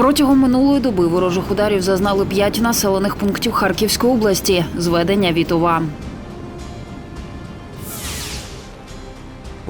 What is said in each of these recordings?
Протягом минулої доби ворожих ударів зазнали п'ять населених пунктів Харківської області. Зведення Вітова.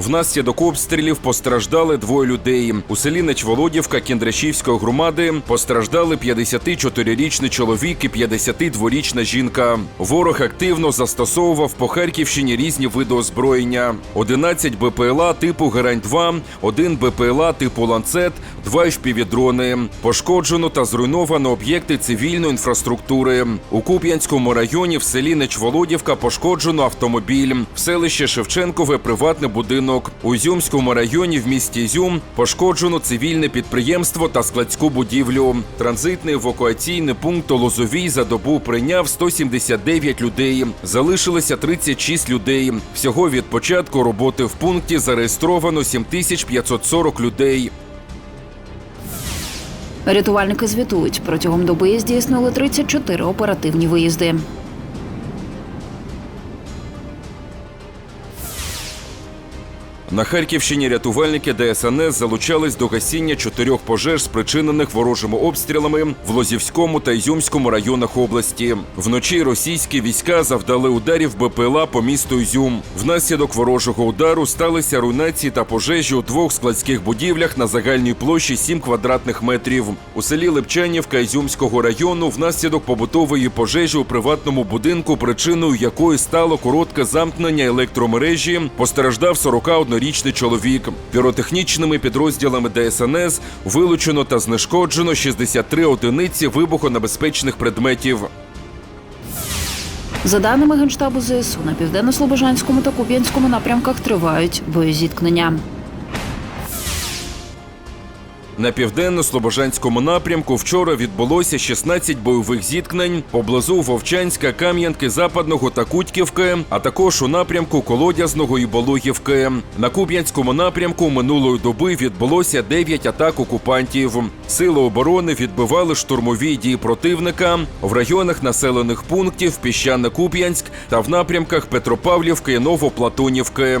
Внаслідок обстрілів постраждали двоє людей. У селі Нечволодівка Кіндрашівської громади постраждали 54-річний чоловік і 52-річна жінка. Ворог активно застосовував по Харківщині різні види озброєння: 11 БПЛА типу Герань-2, 1 БПЛА типу Ланцет, 2 FPV-дрони. Пошкоджено та зруйновано об'єкти цивільної інфраструктури. У Куп'янському районі в селі Нечволодівка пошкоджено автомобіль. В селищі Шевченкове приватний будинок. У Ізюмському районі в місті Ізюм пошкоджено цивільне підприємство та складську будівлю. Транзитний евакуаційний пункт Лозовій за добу прийняв 179 людей. Залишилося 36 людей. Всього від початку роботи в пункті зареєстровано 7540 людей. Рятувальники звітують, протягом доби здійснили 34 оперативні виїзди. На Харківщині рятувальники ДСНС залучались до гасіння чотирьох пожеж, спричинених ворожими обстрілами в Лозівському та Ізюмському районах області. Вночі російські війська завдали ударів БПЛА по місту Ізюм. Внаслідок ворожого удару сталися руйнації та пожежі у двох складських будівлях на загальній площі 7 квадратних метрів. У селі Лепчанівка Ізюмського району внаслідок побутової пожежі у приватному будинку, причиною якої стало коротке замкнення електромережі, постраждав 41-річний чоловік. Піротехнічними підрозділами ДСНС вилучено та знешкоджено 63 одиниці вибухонебезпечних предметів. За даними Генштабу ЗСУ, на південно-слобожанському та Куп'янському напрямках тривають боєзіткнення. На південно-слобожанському напрямку вчора відбулося 16 бойових зіткнень поблизу Вовчанська, Кам'янки, Западного та Кутьківки, а також у напрямку Колодязного і Болохівки. На Куп'янському напрямку минулої доби відбулося 9 атак окупантів. Сили оборони відбивали штурмові дії противника в районах населених пунктів Піщане-Куп'янськ та в напрямках Петропавлівки і Новоплатунівки.